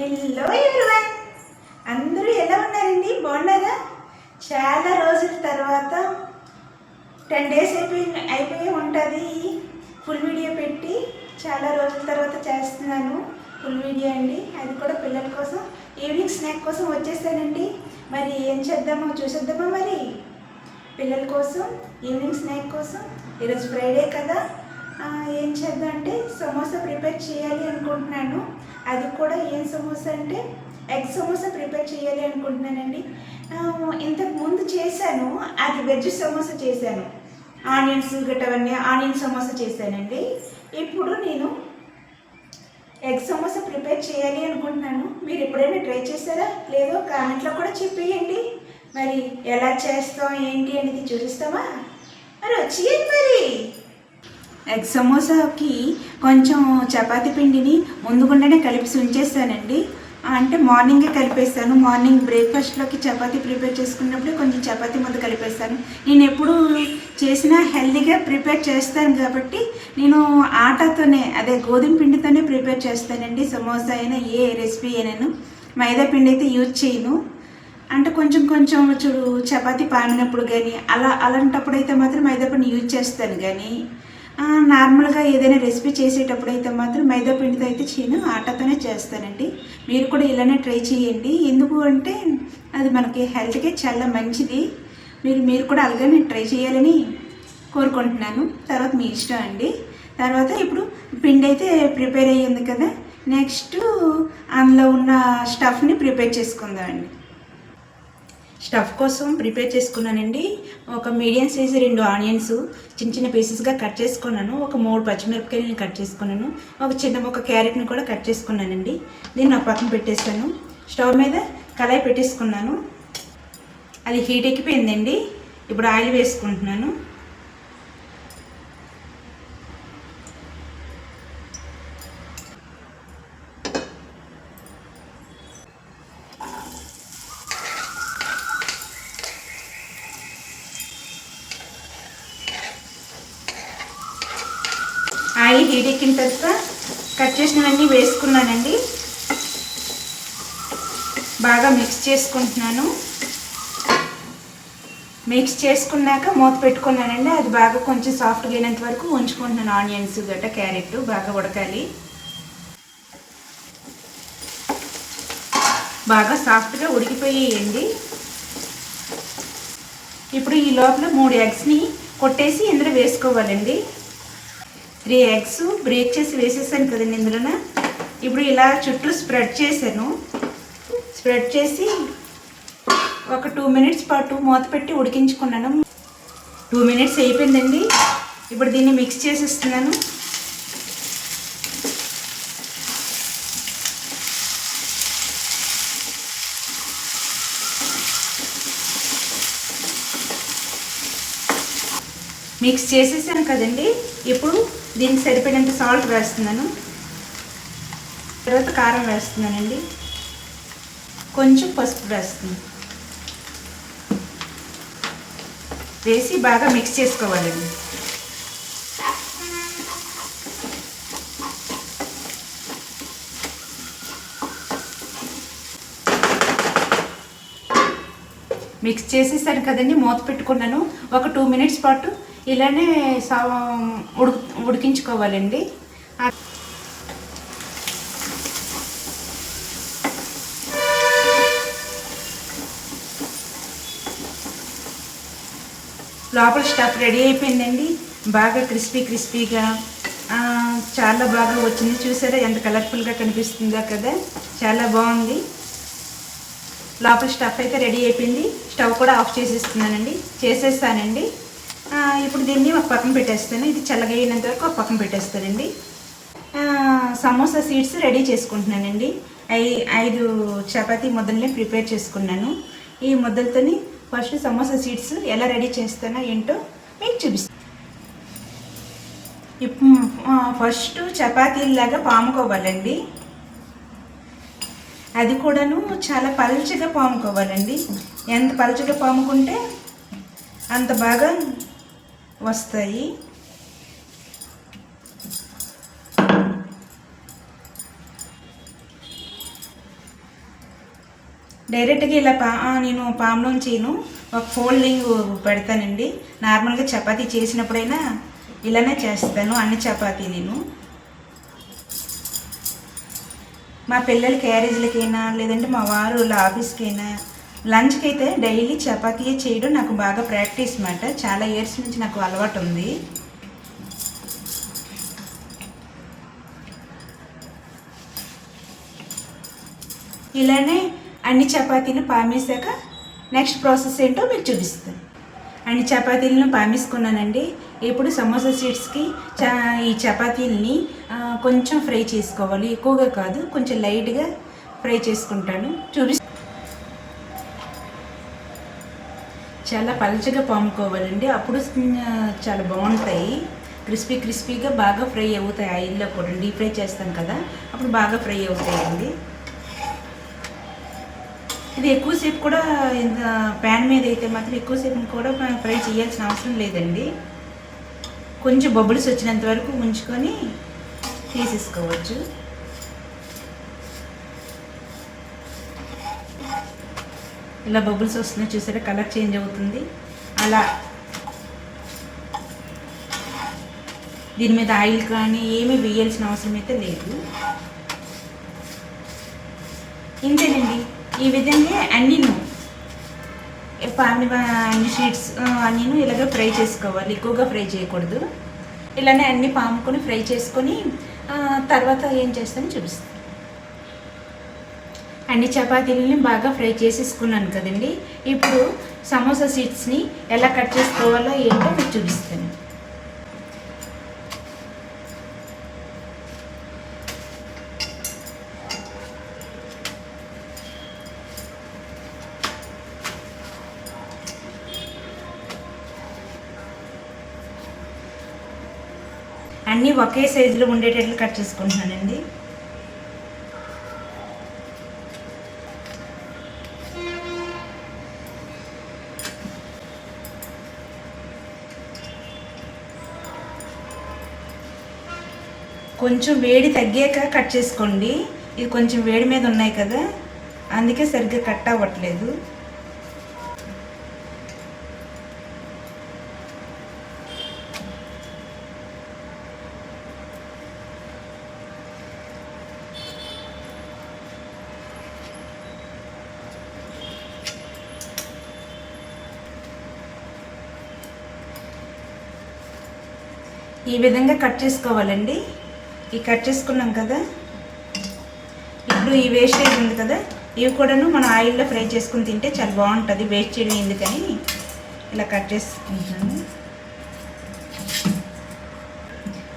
Hello everyone అందరూ ఎలా ఉన్నారండి? బాగున్నారా? చాలా రోజుల తర్వాత టెన్ డేస్ అయిపోయి అయిపోయి ఉంటుంది ఫుల్ వీడియో పెట్టి. చాలా రోజుల తర్వాత చేస్తున్నాను ఫుల్ వీడియో అండి. అది కూడా పిల్లల కోసం ఈవినింగ్ స్నాక్ కోసం వచ్చేసానండి. మరి ఏం చేద్దామో చూసేద్దామా మరి? పిల్లల కోసం ఈవినింగ్ స్నాక్ కోసం. ఈరోజు ఫ్రైడే కదా. ఏం చేద్దాం అంటే సమోసా ప్రిపేర్ చేయాలి అనుకుంటున్నాను. అది కూడా ఏం సమోసా అంటే ఎగ్ సమోసా ప్రిపేర్ చేయాలి అనుకుంటున్నానండి. ఇంతకు ముందు చేశాను అది వెజ్ సమోసా చేశాను. ఆనియన్స్ గట్టవన్నీ ఆనియన్ సమోసా చేశానండి. ఇప్పుడు నేను ఎగ్ సమోసా ప్రిపేర్ చేయాలి అనుకుంటున్నాను. మీరు ఎప్పుడైనా ట్రై చేశారా? లేదో కామెంట్లో కూడా చెప్పేయండి. మరి ఎలా చేస్తాం ఏంటి అనేది చూపిస్తామా? మరి వచ్చేయండి మరి. ఎగ్ సమోసాకి కొంచెం చపాతీ పిండిని ముందుగుండానే కలిపి ఉంచేస్తానండి అంటే మార్నింగే కలిపేస్తాను. మార్నింగ్ బ్రేక్ఫాస్ట్లోకి చపాతీ ప్రిపేర్ చేసుకున్నప్పుడు కొంచెం చపాతీ ముద్ద కలిపేస్తాను. నేను ఎప్పుడు చేసినా హెల్దీగా ప్రిపేర్ చేస్తాను కాబట్టి నేను ఆటతోనే అదే గోధుమ పిండితోనే ప్రిపేర్ చేస్తానండి. సమోసా అయినా ఏ రెసిపీ అయినాను మైదా పిండి అయితే యూజ్ చేయను. అంటే కొంచెం కొంచెం చూడు చపాతీ పామినప్పుడు కానీ అలా అలాంటప్పుడు అయితే మాత్రం మైదా పిండి యూజ్ చేస్తాను కానీ నార్మల్గా ఏదైనా రెసిపీ చేసేటప్పుడు అయితే మాత్రం మైదా పిండితో అయితే చేయను ఆటతోనే చేస్తానండి. మీరు కూడా ఇలానే ట్రై చేయండి. ఎందుకు అంటే అది మనకి హెల్త్కి చాలా మంచిది. మీరు మీరు కూడా అలాగే ట్రై చేయాలని కోరుకుంటున్నాను. తర్వాత మీ ఇష్టం అండి. తర్వాత ఇప్పుడు పిండి అయితే ప్రిపేర్ అయ్యింది కదా నెక్స్ట్ అందులో ఉన్న స్టఫ్ని ప్రిపేర్ చేసుకుందామండి. స్టఫ్ కోసం ప్రిపేర్ చేసుకున్నానండి. ఒక మీడియం సైజు రెండు ఆనియన్స్ చిన్న చిన్న పీసెస్గా కట్ చేసుకున్నాను. ఒక మూడు పచ్చిమిరపకాయలని కట్ చేసుకున్నాను. ఒక చిన్న ఒక క్యారెట్ని కూడా కట్ చేసుకున్నానండి. దీన్ని నా పక్కన పెట్టేస్తాను. స్టవ్ మీద కళాయి పెట్టేసుకున్నాను. అది హీట్ ఎక్కిపోయిందండి. ఇప్పుడు ఆయిల్ వేసుకుంటున్నాను ఆయిల్ హీట్ ఎక్కిన తర్వాత కట్ చేసినవన్నీ వేసుకున్నానండి. బాగా మిక్స్ చేసుకుంటున్నాను. మిక్స్ చేసుకున్నాక మూత పెట్టుకున్నానండి. అది బాగా కొంచెం సాఫ్ట్గా అయినంత వరకు ఉంచుకుంటున్నాను. ఆనియన్స్ గట్ట క్యారెట్ బాగా ఉడకాలి. బాగా సాఫ్ట్గా ఉడికిపోయేయండి. ఇప్పుడు ఈ లోపల మూడు ఎగ్స్ని కొట్టేసి ఇందులో వేసుకోవాలండి. త్రీ ఎగ్స్ బ్రేక్ చేసి వేసేసాను కదండి ఇందులోన. ఇప్పుడు ఇలా చుట్టూ స్ప్రెడ్ చేశాను. స్ప్రెడ్ చేసి ఒక టూ మినిట్స్ పాటు మూత పెట్టి ఉడికించుకున్నాను. టూ మినిట్స్ అయిపోయిందండి. ఇప్పుడు దీన్ని మిక్స్ చేసేస్తున్నాను. మిక్స్ చేసేసాను కదండి. ఇప్పుడు దీనికి సరిపడినంత సాల్ట్ వేస్తున్నాను. తర్వాత కారం వేస్తున్నానండి. కొంచెం పసుపు వేస్తున్నాను. వేసి బాగా మిక్స్ చేసుకోవాలండి. మిక్స్ చేసేసాను కదండి మూత పెట్టుకున్నాను. ఒక టూ మినిట్స్ పాటు ఇలానే సా ఉడికించుకోవాలండి. లోపల స్టఫ్ రెడీ అయిపోయిందండి. బాగా క్రిస్పీ క్రిస్పీగా చాలా బాగా వచ్చింది. చూసారా ఎంత కలర్ఫుల్గా కనిపిస్తుందో కదా. చాలా బాగుంది. లోపల స్టఫ్ అయితే రెడీ అయిపోయింది. స్టవ్ కూడా ఆఫ్ చేసేస్తున్నానండి. చేసేస్తానండి. ఇప్పుడు దీన్ని ఒక పక్కన పెట్టేస్తాను. ఇది చల్లగా వరకు ఒక పక్కన పెట్టేస్తానండి. సమోసా సీడ్స్ రెడీ చేసుకుంటున్నానండి. ఐ ఐదు చపాతీ ముద్దల్ని ప్రిపేర్ చేసుకున్నాను. ఈ ముద్దలతోని ఫస్ట్ సమోసా సీడ్స్ ఎలా రెడీ చేస్తానో ఏంటో మీకు చూపిస్తాను ఇప్పుడు ఫస్ట్ చపాతీలాగా పాముకోవాలండి. అది కూడాను చాలా పల్చగా పాముకోవాలండి. ఎంత పల్చగా పాముకుంటే అంత బాగా వస్తాయి. డైరెక్ట్గా ఇలా పా నేను పాములోంచిను ఒక ఫోల్డింగ్ పెడతానండి. నార్మల్గా చపాతీ చేసినప్పుడైనా ఇలానే చేస్తాను అన్ని చపాతీ నేను. మా పిల్లల క్యారేజీలకైనా లేదంటే మా వారు వాళ్ళ ఆఫీస్కైనా లంచ్కి అయితే డైలీ చపాతీయే చేయడం నాకు బాగా ప్రాక్టీస్ అనమాట చాలా ఇయర్స్ నుంచి నాకు అలవాటు ఉంది. ఇలానే అన్ని చపాతీలు పామేశాక నెక్స్ట్ ప్రాసెస్ ఏంటో మీకు చూపిస్తాను. అన్ని చపాతీలను పామేసుకున్నానండి. ఇప్పుడు సమోసా సీడ్స్కి చా ఈ చపాతీలని కొంచెం ఫ్రై చేసుకోవాలి. ఎక్కువగా కాదు కొంచెం లైట్గా ఫ్రై చేసుకుంటాను. చూపి చాలా పలచగా పాముకోవాలండి. అప్పుడు చాలా బాగుంటాయి. క్రిస్పీ క్రిస్పీగా బాగా ఫ్రై అవుతాయి. ఆయిల్లో కూడా డీప్ ఫ్రై చేస్తాం కదా అప్పుడు బాగా ఫ్రై అవుతాయండి. ఇది ఎక్కువసేపు కూడా ఇంత ప్యాన్ మీద అయితే మాత్రం ఎక్కువసేపు కూడా ఫ్రై చేయాల్సిన అవసరం లేదండి. కొంచెం బబుల్స్ వచ్చినంత వరకు ఉంచుకొని తీసేసుకోవచ్చు. ఇలా బబుల్స్ వస్తున్నాయి చూసారా? కలర్ చేంజ్ అవుతుంది. అలా దీని మీద ఆయిల్ కానీ ఏమీ వేయాల్సిన అవసరం అయితే లేదు. ఇంతేనండి. ఈ విధంగా అన్నీను పామి అన్ని షీట్స్ అన్నీను ఇలాగ ఫ్రై చేసుకోవాలి. ఎక్కువగా ఫ్రై చేయకూడదు. ఇలానే అన్ని పాముకొని ఫ్రై చేసుకొని తర్వాత ఏం చేస్తానో చూపిస్తాను. అన్ని చపాతీలని బాగా ఫ్రై చేసేసుకున్నాను కదండి. ఇప్పుడు సమోసా సీడ్స్ని ఎలా కట్ చేసుకోవాలో ఏంటో మీకు చూపిస్తాను. అన్నీ ఒకే సైజులో ఉండేటట్లు కట్ చేసుకుంటున్నానండి. కొంచెం వేడి తగ్గాక కట్ చేసుకోండి. ఇది కొంచెం వేడి మీద ఉన్నాయి కదా అందుకే సరిగ్గా కట్ అవ్వట్లేదు. ఈ విధంగా కట్ చేసుకోవాలండి. ఈ కట్ చేసుకున్నాం కదా? ఇప్పుడు ఈ వేస్టేజ్ ఉంది కదా ఇవి కూడాను మనం ఆయిల్లో ఫ్రై చేసుకుని తింటే చాలా బాగుంటుంది వేస్ట్ చేయడం ఎందుకని ఇలా కట్ చేసుకుంటున్నాను.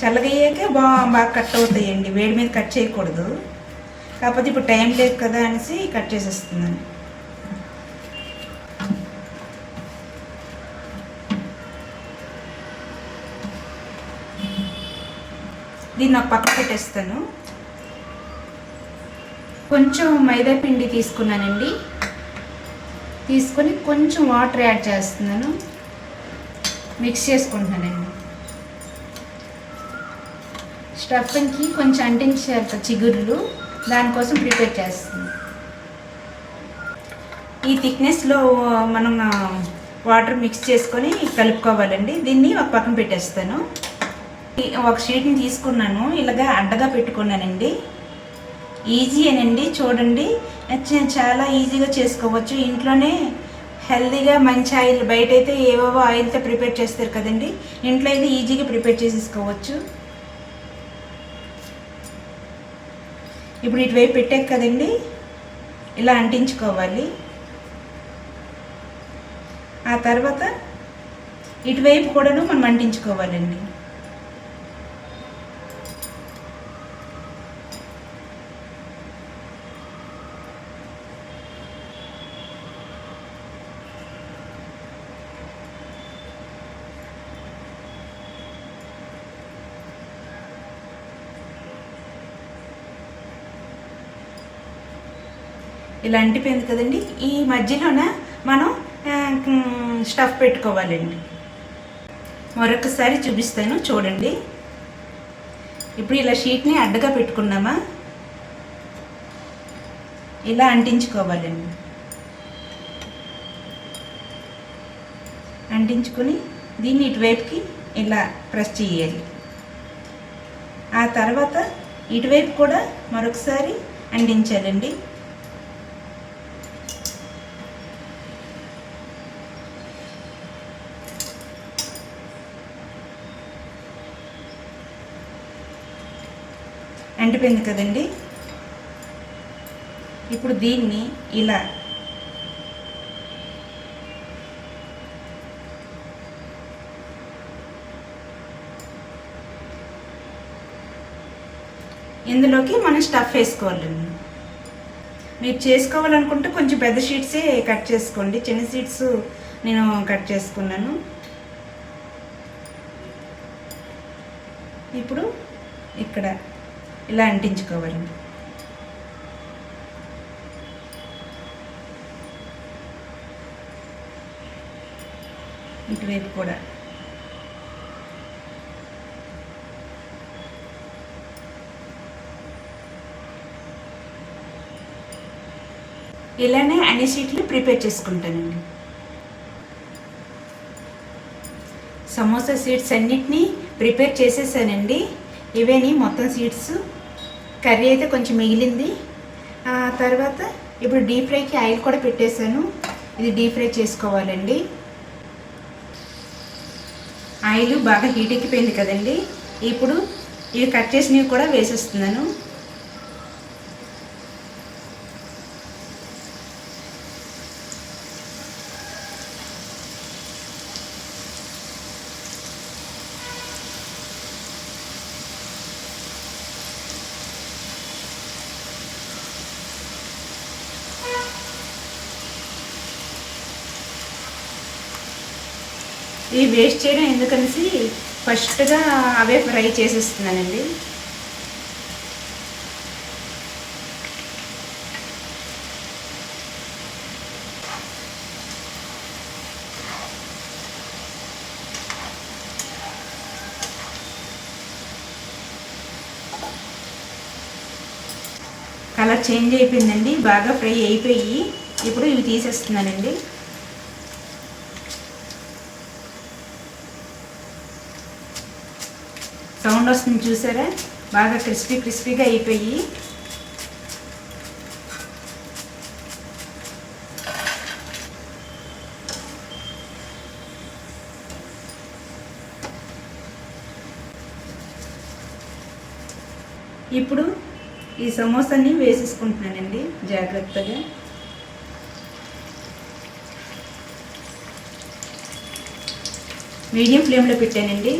చల్లగయ్యాక బాగా బాగా కట్ అవుతాయండి వేడి మీద కట్ చేయకూడదు. కాకపోతే ఇప్పుడు టైం లేదు కదా అనేసి కట్ చేసేస్తున్నాను. దీన్ని ఒక పక్క పెట్టేస్తాను. కొంచెం మైదా పిండి తీసుకున్నానండి. తీసుకొని కొంచెం వాటర్ యాడ్ చేస్తున్నాను. మిక్స్ చేసుకుంటున్నానండి. స్టఫింగ్కి కొంచెం అంటించారు చిగుర్లు దానికోసం ప్రిపేర్ చేస్తుంది ఈ థిక్నెస్లో మనం వాటర్ మిక్స్ చేసుకొని కలుపుకోవాలండి. దీన్ని ఒక పక్కన పెట్టేస్తాను. ఒక షీట్ని తీసుకున్నాను. ఇలాగా అడ్డగా పెట్టుకున్నానండి. ఈజీ అనండి చూడండి. చాలా ఈజీగా చేసుకోవచ్చు. ఇంట్లోనే హెల్దీగా మంచి ఆయిల్ బయట అయితే ఏవేవో ఆయిల్తో ప్రిపేర్ చేస్తారు కదండి. ఇంట్లో అయితే ఈజీగా ప్రిపేర్ చేసేసుకోవచ్చు. ఇప్పుడు ఇటువైపు పెట్టాక కదండి ఇలా అంటించుకోవాలి. ఆ తర్వాత ఇటువైపు కూడాను మనం అంటించుకోవాలండి. ఇలా అంటిపోయింది కదండి. ఈ మధ్యలోన మనం స్టఫ్ పెట్టుకోవాలండి. మరొకసారి చూపిస్తాను చూడండి. ఇప్పుడు ఇలా షీట్ని అడ్డగా పెట్టుకున్నామా? ఇలా అంటించుకోవాలండి. అంటించుకొని దీన్ని ఇటువైపుకి ఇలా ప్రెస్ చేయాలి. ఆ తర్వాత ఇటువైపు కూడా మరొకసారి అంటించాలండి. అంటిపోయింది కదండి. ఇప్పుడు దీన్ని ఇలా. ఇందులోకి మనం స్టఫ్ వేసుకోవాలండి. మీరు చేసుకోవాలనుకుంటే కొంచెం పెద్ద షీట్సే కట్ చేసుకోండి. చిన్న షీట్స్ నేను కట్ చేసుకున్నాను. ఇప్పుడు ఇక్కడ ఇలా అంటించుకోవాలి. ఇటువైపు కూడా. ఇలానే అన్ని సీట్లు ప్రిపేర్ చేసుకుంటానండి. సమోసా సీడ్స్ అన్నిటినీ ప్రిపేర్ చేసేసానండి. ఇవేని మొత్తం సీడ్స్ కర్రీ అయితే కొంచెం మిగిలింది. తర్వాత ఇప్పుడు డీప్ ఫ్రైకి ఆయిల్ కూడా పెట్టేశాను. ఇది డీప్ ఫ్రై చేసుకోవాలండి. ఆయిల్ బాగా హీట్ ఎక్కిపోయింది కదండి. ఇప్పుడు ఇవి కట్ చేసినవి కూడా వేసేస్తున్నాను. ఇవి వేస్ట్ చేయడం ఎందుకనేసి ఫస్ట్గా అవే ఫ్రై చేసేస్తున్నానండి. కలర్ చేంజ్ అయిపోయిందండి బాగా ఫ్రై అయిపోయి ఇప్పుడు ఇవి తీసేస్తున్నానండి. సౌండ్ వస్తుంది చూసారా? బాగా క్రిస్పీ క్రిస్పీగా అయిపోయి. ఇప్పుడు ఈ సమోసాని వేసేసుకుంటున్నానండి జాగ్రత్తగా. మీడియం ఫ్లేమ్లో పెట్టానండి.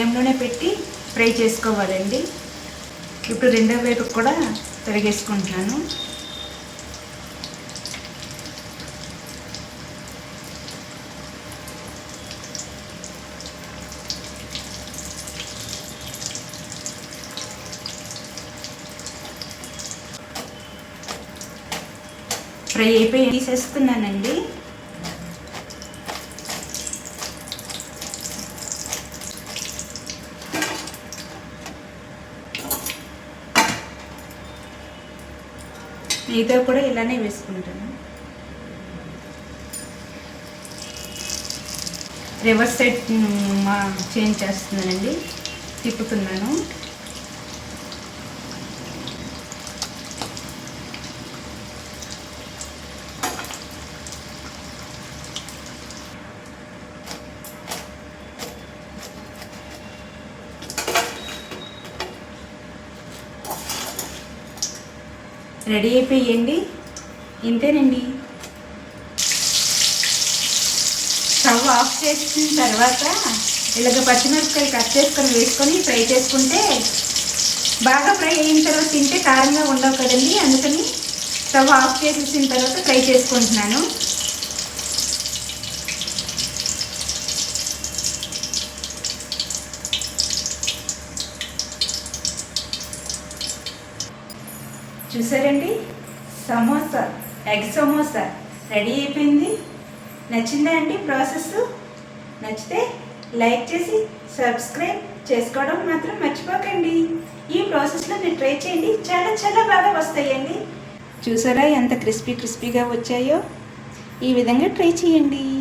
మీడియంలోనే పెట్టి ఫ్రై చేసుకోవాలండి. ఇప్పుడు రెండో వైపు కూడా తరిగేసుకుంటున్నాను ఫ్రై అయిపోయి తీసేస్తున్నానండి. మిగతా కూడా ఇలానే వేసుకుంటాను. రివర్స్ సైడ్ మా చేంజ్ చేస్తున్నానండి. తిప్పుతున్నాను. రెడీ అయిపోయండి. ఇంతేనండి. స్టవ్ ఆఫ్ చేసిన తర్వాత ఇలాగ పచ్చిమిరపకాయలు కట్ చేసుకొని వేసుకొని ఫ్రై చేసుకుంటే బాగా ఫ్రై అయిన తర్వాత తింటే కారంగా ఉండవు కదండి. అందుకని స్టవ్ ఆఫ్ చేసేసిన తర్వాత ఫ్రై చేసుకుంటున్నాను. చూసారండి? సమోసా ఎగ్ సమోసా రెడీ అయిపోయింది. నచ్చిందా అండి ప్రాసెస్? నచ్చితే లైక్ చేసి సబ్స్క్రైబ్ చేసుకోవడం మాత్రం మర్చిపోకండి. ఈ ప్రాసెస్లో మీరు ట్రై చేయండి. చాలా చాలా బాగా వస్తాయండి. చూసారా ఎంత క్రిస్పీ క్రిస్పీగా వచ్చాయో? ఈ విధంగా ట్రై చేయండి.